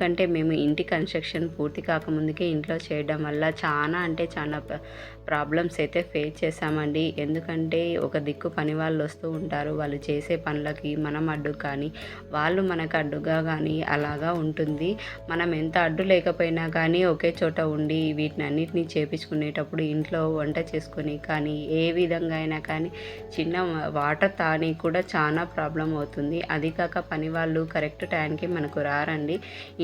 ఎందుకంటే మేము ఇంటి కన్స్ట్రక్షన్ పూర్తి కాకముందుకే ఇంట్లో చేయడం వల్ల చాలా అంటే చాలా ప్రాబ్లమ్స్ అయితే ఫేస్ చేసామండి ఎందుకంటే ఒక దిక్కు పని వాళ్ళు వస్తూ ఉంటారు. వాళ్ళు చేసే పనులకి మనం అడ్డు కానీ వాళ్ళు మనకు అడ్డుగా కానీ అలాగా ఉంటుంది. మనం ఎంత అడ్డు లేకపోయినా కానీ ఒకే చోట ఉండి వీటిని అన్నిటినీ చేపించుకునేటప్పుడు ఇంట్లో వంట చేసుకొని కానీ ఏ విధంగా అయినా కానీ చిన్న వాటర్ తాని కూడా చాలా ప్రాబ్లం అవుతుంది. అది కాక పని వాళ్ళు కరెక్ట్ టైంకి మనకు రారండి.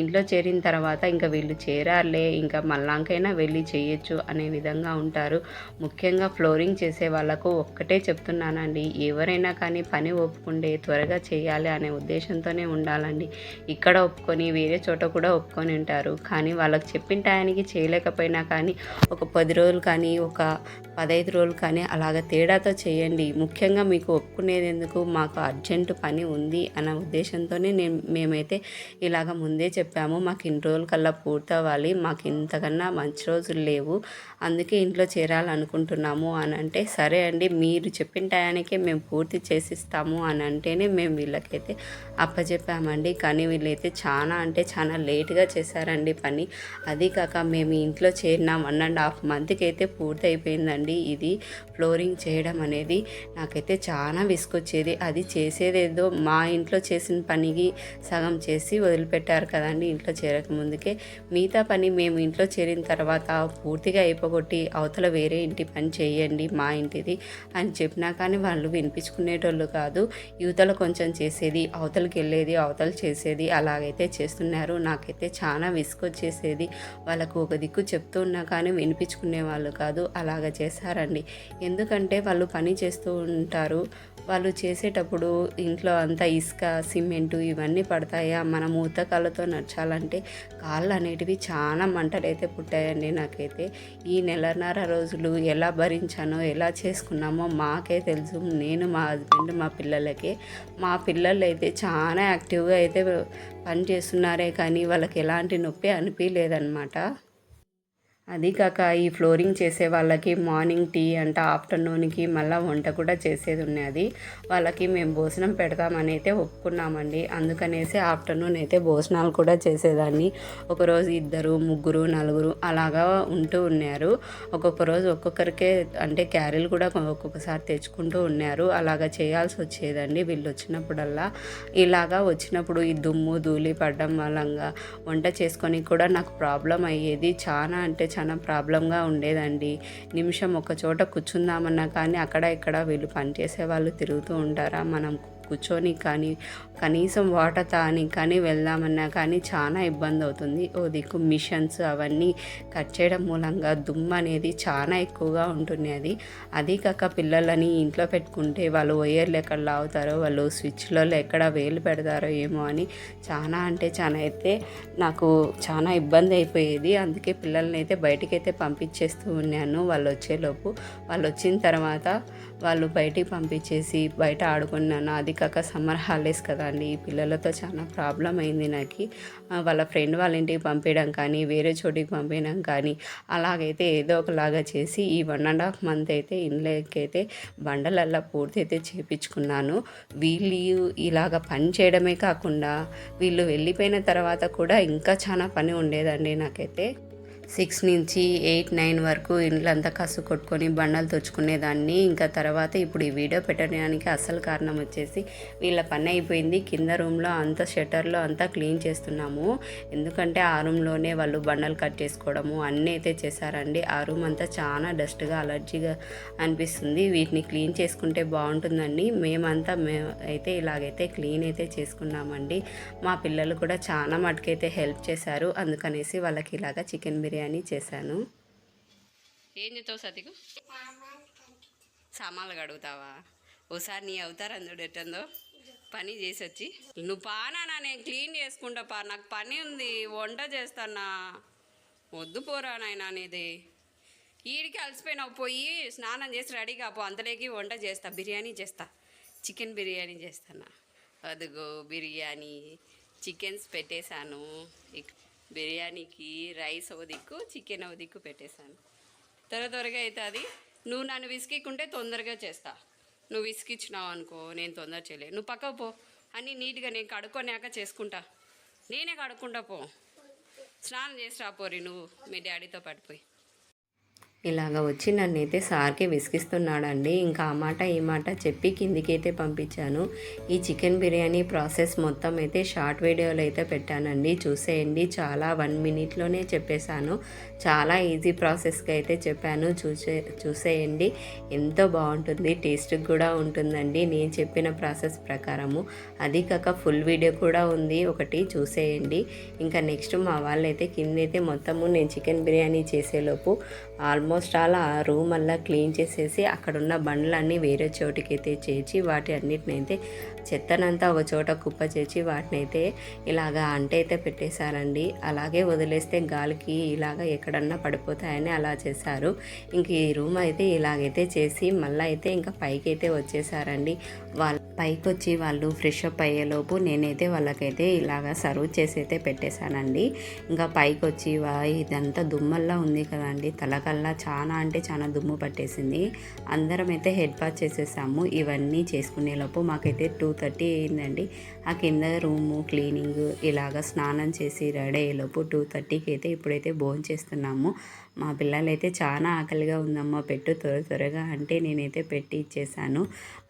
ఇంట్లో చేరిన తర్వాత ఇంకా వీళ్ళు చేరారులే ఇంకా మళ్ళాంకైనా వెళ్ళి చేయొచ్చు అనే విధంగా ఉంటారు. ముఖ్యంగా ఫ్లోరింగ్ చేసే వాళ్ళకు ఒక్కటే చెప్తున్నానండి ఎవరైనా కానీ పని ఒప్పుకుంటే త్వరగా చేయాలి అనే ఉద్దేశంతోనే ఉండాలండి. ఇక్కడ ఒప్పుకొని వేరే చోట కూడా ఒప్పుకొని ఉంటారు. కానీ వాళ్ళకి చెప్పిన టయానికి చేయలేకపోయినా కానీ ఒక పది రోజులు కానీ ఒక పదహైదు రోజులు కానీ అలాగ తేడాతో చేయండి. ముఖ్యంగా మీకు ఒప్పుకునేది ఎందుకు? మాకు అర్జెంటు పని ఉంది అన్న ఉద్దేశంతోనే నేను మేమైతే ఇలాగ ముందే చెప్పాము మాకు ఇన్ని రోజుల కల్లా పూర్తవ్వాలి మాకు ఇంతకన్నా మంచి రోజులు లేవు అందుకే ఇంట్లో చేరాలనుకుంటున్నాము అని అంటే సరే అండి మీరు చెప్పిన టయానికే మేము పూర్తి చేసిస్తాము అని అంటేనే మేము వీళ్ళకైతే అప్పచెప్పామండి కానీ వీళ్ళైతే చాలా అంటే చాలా లేట్గా చేశారండి పని. అది కాక మేము ఇంట్లో చేరిన వన్ అండ్ హాఫ్ మంత్కి అయితే పూర్తి అయిపోయిందండి ఇది. ఫ్లోరింగ్ చేయడం అనేది నాకైతే చాలా విసుకొచ్చేది అది చేసేదేదో మా ఇంట్లో చేసిన పనికి సగం చేసి వదిలిపెట్టారు కదండి. ఇంట్లో చేరక ముందుకే మిగతా పని మేము ఇంట్లో చేరిన తర్వాత పూర్తిగా అయిపోగొట్టి అవతల వేరే ఇంటి పని చేయండి మా ఇంటిది అని చెప్పినా కానీ వాళ్ళు వినిపించుకునేటోళ్ళు కాదు. యువతలు కొంచెం చేసేది అవతలకి వెళ్ళేది అవతలు చేసేది అలాగైతే చేస్తున్నారు. నాకైతే చాలా విసుకొచ్చేసేది వాళ్ళకు ఒక దిక్కు చెప్తూ ఉన్నా కానీ వినిపించుకునే వాళ్ళు కాదు. అలాగ చేశారండి. ఎందుకంటే వాళ్ళు పని చేస్తూ ఉంటారు. వాళ్ళు చేసేటప్పుడు ఇంట్లో అంతా ఇసుక సిమెంటు ఇవన్నీ పడతాయా? మనం ఊతకాలతో నడచాలంటే కాళ్ళు అనేటివి చాలా మంటలు అయితే పుట్టాయండి నాకైతే. ఈ నెలన్నర రోజులు ఎలా భరించానో ఎలా చేసుకున్నామో మాకే తెలుసు. నేను మా హస్బెండ్ మా పిల్లలకే. మా పిల్లలు అయితే చాలా యాక్టివ్గా అయితే పని చేస్తున్నారే కానీ వాళ్ళకి ఎలాంటి నొప్పి అనిపించలేదన్నమాట అది కాక ఈ ఫ్లోరింగ్ చేసే వాళ్ళకి మార్నింగ్ టీ అంట ఆఫ్టర్నూన్కి మళ్ళీ వంట కూడా చేసేది ఉన్నది. వాళ్ళకి మేము భోజనం పెడతామని అయితే ఒప్పుకున్నామండి. అందుకనేసి ఆఫ్టర్నూన్ అయితే భోజనాలు కూడా చేసేదాన్ని. ఒకరోజు ఇద్దరు ముగ్గురు నలుగురు అలాగా ఉంటూ ఉన్నారు. ఒక్కొక్క రోజు ఒక్కొక్కరికే అంటే క్యారీలు కూడా ఒక్కొక్కసారి తెచ్చుకుంటూ ఉన్నారు. అలాగా చేయాల్సి వచ్చేదండి వీళ్ళు వచ్చినప్పుడల్లా. ఇలాగా వచ్చినప్పుడు ఈ దుమ్ము ధూళి పడడం వలంగా వంట చేసుకొని కూడా నాకు ప్రాబ్లం అయ్యేది. చాలా అంటే చాలా ప్రాబ్లంగా ఉండేదండి. నిమిషం ఒక చోట కూర్చుందామన్నా కానీ అక్కడ ఇక్కడ వీళ్ళు పనిచేసే వాళ్ళు తిరుగుతూ ఉంటారా? మనం కూర్చొని కానీ కనీసం వాటర్ తాని కానీ వెళ్దామన్నా కానీ చాలా ఇబ్బంది అవుతుంది. ఓ దిక్కు మిషన్స్ అవన్నీ కట్ చేయడం మూలంగా దుమ్ము అనేది చాలా ఎక్కువగా ఉంటుంది అది. అదీ కాక పిల్లలని ఇంట్లో పెట్టుకుంటే వాళ్ళు వైర్లు ఎక్కడ లాగుతారో వాళ్ళు స్విచ్లలో ఎక్కడ వేలు పెడతారో ఏమో అని చాలా అంటే చాలా అయితే నాకు చాలా ఇబ్బంది అయిపోయేది. అందుకే పిల్లల్ని అయితే బయటికైతే పంపించేస్తూ ఉన్నాను. వాళ్ళు వచ్చేలోపు వాళ్ళు వచ్చిన తర్వాత వాళ్ళు బయటికి పంపించేసి బయట ఆడుకున్నాను అది కాక సమ్మర్ హాలిడేస్ కదండి. ఈ పిల్లలతో చాలా ప్రాబ్లం అయింది నాకు. వాళ్ళ ఫ్రెండ్ వాళ్ళ ఇంటికి పంపించడం కానీ వేరే చోటికి పంపించడం కానీ అలాగైతే ఏదో ఒకలాగా చేసి ఈ వన్ అండ్ హాఫ్ మంత్ అయితే ఇండ్లకైతే బండలల్లా పూర్తి అయితే చేపించుకున్నాను. వీళ్ళు ఇలాగ పని చేయడమే కాకుండా వీళ్ళు వెళ్ళిపోయిన తర్వాత కూడా ఇంకా చాలా పని ఉండేదండి నాకైతే. సిక్స్ నుంచి ఎయిట్ నైన్ వరకు ఇండ్లంతా కసు కొట్టుకొని బండలు తెచ్చుకునేదాన్ని ఇంకా తర్వాత ఇప్పుడు ఈ వీడియో పెట్టడానికి అసలు కారణం వచ్చేసి వీళ్ళ పని అయిపోయింది. కింద రూమ్లో అంత షట్టర్లో అంతా క్లీన్ చేస్తున్నాము. ఎందుకంటే ఆ రూమ్లోనే వాళ్ళు బండలు కట్ చేసుకోవడము అన్నీ అయితే చేశారండి. ఆ రూమ్ అంతా చాలా డస్ట్గా అలర్జీగా అనిపిస్తుంది. వీటిని క్లీన్ చేసుకుంటే బాగుంటుందండి. మేమంతా మే అయితే ఇలాగైతే క్లీన్ అయితే చేసుకున్నామండి. మా పిల్లలు కూడా చాలా మటుకైతే హెల్ప్ చేశారు. అందుకనేసి వాళ్ళకి ఇలాగ చికెన్ బిర్యానీ బిర్యానీ చేశాను. ఏం చెప్తావు సతికు? సామాన్లు కడుగుతావా? ఓసారి నీ అవుతారు అందుడు ఎట్టందో. పని చేసి వచ్చి నువ్వు పానా నేను క్లీన్ చేసుకుంటా పా. నాకు పని ఉంది వంట చేస్తానా వద్దు పోరా నాయనా అనేది ఈడికి అలసిపోయినావు పోయి స్నానం చేసి రెడీ కాపో. అంతలోకి వంట చేస్తా బిర్యానీ చేస్తా. చికెన్ బిర్యానీ చేస్తానా. అదిగో బిర్యానీ. చికెన్స్ పెట్టేశాను. ఇక్ బిర్యానీకి రైస్ ఒక దిక్కు చికెన్ ఒక దిక్కు పెట్టేశాను. త్వర త్వరగా అవుతుంది. నువ్వు నన్ను విసికికుంటే తొందరగా చేస్తా. నువ్వు విసికిచ్చినావు అనుకో నేను తొందర చేయలే నువ్వు పక్కకు పో. అన్నీ నీట్గా నేను కడుక్కొనాక చేసుకుంటా. నేనే కడుక్కుంటా పో. స్నానం చేసి రాపోరి నువ్వు మీ డాడీతో పడిపోయి ఇలాగ వచ్చి నన్నైతే సార్కి విసిగిస్తున్నాడండి. ఇంకా ఆ మాట ఈ మాట చెప్పి కిందికైతే పంపించాను. ఈ చికెన్ బిర్యానీ ప్రాసెస్ మొత్తం అయితే షార్ట్ వీడియోలో అయితే పెట్టానండి. చూసేయండి. చాలా వన్ మినిట్లోనే చెప్పేశాను. చాలా ఈజీ ప్రాసెస్కి అయితే చెప్పాను. చూసే చూసేయండి. ఎంతో బాగుంటుంది. టేస్ట్కి కూడా ఉంటుందండి. నేను చెప్పిన ప్రాసెస్ ప్రకారము. అది కాక ఫుల్ వీడియో కూడా ఉంది. ఒకటి చూసేయండి. ఇంకా నెక్స్ట్ మా వాళ్ళైతే కిందైతే మొత్తము నేను చికెన్ బిర్యానీ చేసేలోపు ఆల్మోస్ట్ అలా ఆ రూమ్ అలా క్లీన్ చేసేసి అక్కడున్న బండ్లన్నీ వేరే చోటికి అయితే చేర్చి వాటి అన్నిటినైతే చెత్తనంతా ఒక చోట కుప్ప చేర్చి వాటినైతే ఇలాగా అంటే అయితే పెట్టేశారండి. అలాగే వదిలేస్తే గాలికి ఇలాగ ఎక్కడన్నా పడిపోతాయని అలా చేశారు. ఇంక ఈ రూమ్ అయితే ఇలాగైతే చేసి మళ్ళీ అయితే ఇంకా పైకి అయితే వచ్చేసారండి వాళ్ళ పైకి వచ్చి వాళ్ళు ఫ్రెష్ అప్ అయ్యేలోపు నేనైతే వాళ్ళకైతే ఇలాగ సర్వ్ చేసి అయితే పెట్టేశానండి. ఇంకా పైకి వచ్చి ఇదంతా దుమ్మల్లా ఉంది కదండి. తలకల్లా చాలా అంటే చాలా దుమ్ము పట్టేసింది. అందరం అయితే హెడ్ బాత్ చేసేసాము. ఇవన్నీ చేసుకునేలోపు మాకైతే టూ థర్టీ అయిందండి ఆ కింద రూము క్లీనింగ్ ఇలాగ స్నానం చేసి రెడీ అయ్యేలోపు టూ థర్టీకి అయితే ఇప్పుడైతే భోజనం చేస్తున్నాము. మా పిల్లలైతే చాలా ఆకలిగా ఉందమ్మా పెట్టు త్వర త్వరగా అంటే నేనైతే పెట్టి ఇచ్చేసాను.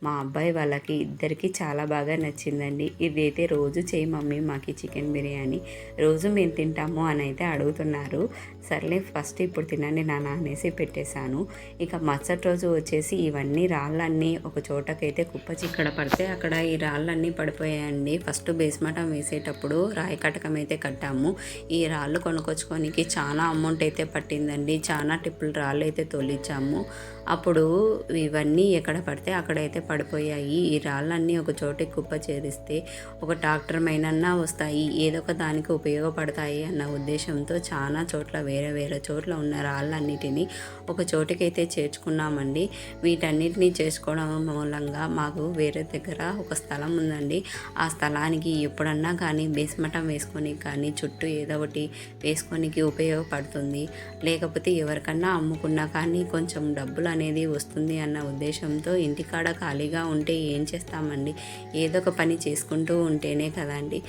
మా అబ్బాయి వాళ్ళకి ఇద్దరికి చాలా బాగా నచ్చిందండి. ఇదైతే రోజు చేయి మమ్మీ మాకు చికెన్ బిర్యానీ. రోజు మేము తింటాము అని అయితే అడుగుతున్నారు. సర్లే ఫస్ట్ ఇప్పుడు తినండి నాన్న అనేసి పెట్టేశాను. ఇక మరుసటి రోజు వచ్చేసి ఇవన్నీ రాళ్ళన్నీ ఒక చోటకైతే కుప్ప చిక్కడ పడితే అక్కడ ఈ రాళ్ళన్నీ పడిపోయాయండి. ఫస్ట్ బేస్మటం వేసేటప్పుడు రాయి కటకం అయితే కట్టాము. ఈ రాళ్ళు కొనుక్కొచ్చుకోనికి చాలా అమౌంట్ అయితే పట్టిందండి. చాలా టిప్పులు రాళ్ళు అయితే తొలిచాము అప్పుడు ఇవన్నీ ఎక్కడ పడితే అక్కడైతే పడిపోయాయి. ఈ రాళ్ళన్నీ ఒక చోటికి కుప్ప చేరిస్తే ఒక ట్రాక్టర్ మైనన్నా వస్తాయి. ఏదో ఒక దానికి ఉపయోగపడతాయి అన్న ఉద్దేశంతో చాలా చోట్ల వేరే వేరే చోట్ల ఉన్న రాళ్ళన్నిటినీ ఒక చోటుకైతే చేర్చుకున్నామండి. వీటన్నిటిని చేసుకోవడం మూలంగా మాకు వేరే దగ్గర ఒక స్థలం ఉందండి. ఆ స్థలానికి ఎప్పుడన్నా కానీ బేస్మటం వేసుకొని కానీ చుట్టూ ఏదో ఒకటి వేసుకొనికి ఉపయోగపడుతుంది. లేకపోతే ఎవరికన్నా అమ్ముకున్నా కానీ కొంచెం డబ్బులు అనేది వస్తుంది అన్న ఉద్దేశంతో ఇంటికాడ ఖాళీగా ఉంటే ఏం చేస్తామండి? ఏదో ఒక పని చేసుకుంటూ ఉంటేనే కదండి.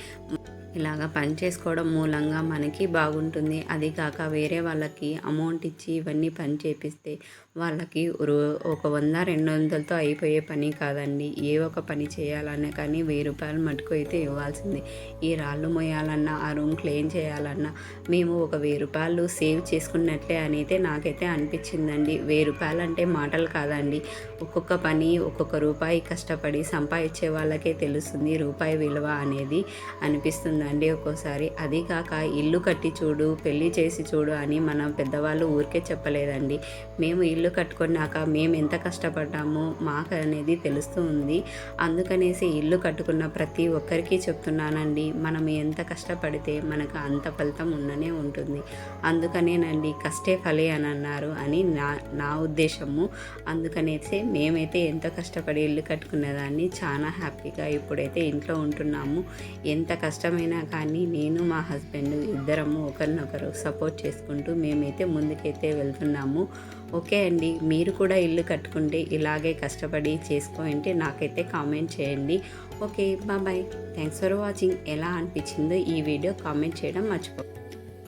ఇలాగ పని చేసుకోవడం మూలంగా మనకి బాగుంటుంది. అది కాక వేరే వాళ్ళకి అమౌంట్ ఇచ్చి ఇవన్నీ పని చేపిస్తే వాళ్ళకి రో- ఒక వంద రెండు వందలతో అయిపోయే పని కాదండి. ఏ ఒక పని చేయాలన్నా కానీ వెయ్యి రూపాయలు మటుకు అయితే ఇవ్వాల్సిందే. ఈ రాళ్ళు మోయాలన్నా ఆ రూమ్ క్లీన్ చేయాలన్నా మేము ఒక వెయ్యి రూపాయలు సేవ్ చేసుకున్నట్లే అని అయితే నాకైతే అనిపించిందండి. వెయ్యి రూపాయలు అంటే మాటలు కాదండి. ఒక్కొక్క పని ఒక్కొక్క రూపాయి కష్టపడి సంపాదించే వాళ్ళకే తెలుస్తుంది రూపాయి విలువ అనేది అనిపిస్తుందండి ఒక్కోసారి. అది కాక ఇల్లు కట్టి చూడు పెళ్ళి చేసి చూడు అని మన పెద్దవాళ్ళు ఊరికే చెప్పలేదండి. మేము ఇల్లు కట్టుకున్నాక మేము ఎంత కష్టపడ్డాము మాకు అనేది తెలుస్తూ ఉంది. అందుకనేసి ఇల్లు కట్టుకున్న ప్రతి ఒక్కరికి చెప్తున్నానండి మనం ఎంత కష్టపడితే మనకు అంత ఫలితం ఉండనే ఉంటుంది. అందుకనేనండి కష్టే ఫలే అని అన్నారు అని నా నా ఉద్దేశము. అందుకనేసి మేమైతే ఎంత కష్టపడి ఇల్లు కట్టుకునేదాన్ని చాలా హ్యాపీగా ఇప్పుడైతే ఇంట్లో ఉంటున్నాము. ఎంత కష్టమైనా కానీ నేను మా హస్బెండ్ ఇద్దరము ఒకరినొకరు సపోర్ట్ చేసుకుంటూ మేమైతే ముందుకైతే వెళ్తున్నాము. ఓకే అండి మీరు కూడా ఇల్లు కట్టుకుంటే ఇలాగే కష్టపడి చేసుకోంటే నాకైతే కామెంట్ చేయండి. Okay bye thanks for watching ఎలా అనిపించిందో ఈ వీడియో కామెంట్ చేయడం మర్చిపో